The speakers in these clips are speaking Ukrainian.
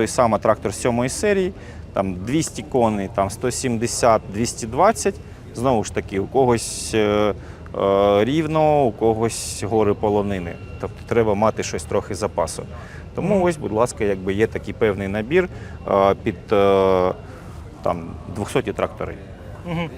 той самий трактор сьомої серії, там 200 коней, там 170, 220. Знову ж таки, у когось е, е, рівно, у когось гори полонини. Тобто треба мати щось трохи запасу. Тому ось, будь ласка, якби є такий певний набір е, під е, там 200 трактори. Угу.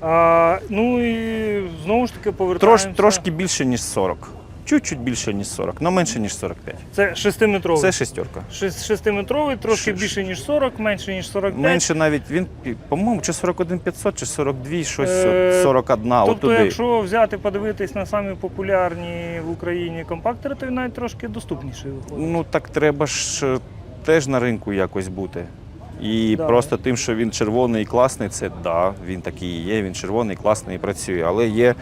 А, ну і знову ж таки Трош, трошки більше, ніж 40. Чуть-чуть більше, ніж 40, але менше, ніж 45. Це шестиметровий. Це шестерка. Шестиметровий, трошки Ш- більше, ніж 40, менше, ніж 45. Менше навіть він, по-моєму, чи 41 500, чи 42, щось Е, 41, Тобто, отуди. якщо взяти, подивитись на самі популярні в Україні компактори, то він навіть трошки доступніший виходить. Ну так треба ж е, теж на ринку якось бути. І Да. просто тим, що він червоний і класний, це да, він такий і є, він червоний, класний і працює. Але є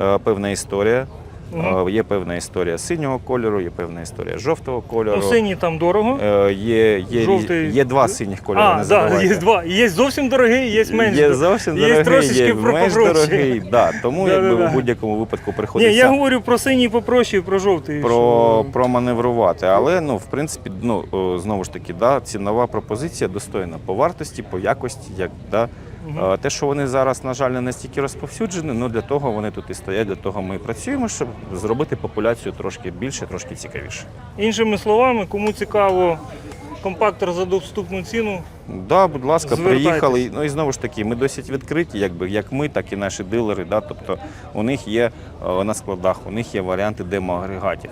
е, певна історія. Е, є певна історія синього кольору, є певна історія жовтого кольору. Ну, синій там дорого. Е, є, є, Жовтий- є два синіх кольори. а, не да, є два. Є зовсім дорогий, є менш Є дорогий. Є трошечки є менш дорогий. Да, тому якби Да-да-да. в будь-якому випадку Ні, я говорю про синій попроще про жовтий. про, що- проманеврувати. Але ну, в принципі, ну знову ж таки, да, цінова пропозиція достойна по вартості, по якості. Як, да. Е, Те, що вони зараз, на жаль, не настільки розповсюджені, ну для того вони тут і стоять, для того ми і працюємо, щоб зробити популяцію трошки більше, трошки цікавіше. Іншими словами, кому цікаво компактор за доступну ціну, Да, будь ласка, приїхали. Ну і знову ж таки, ми досить відкриті, якби як ми, так і наші дилери. Да, тобто у них є е, на складах, у них є варіанти демоагрегатів.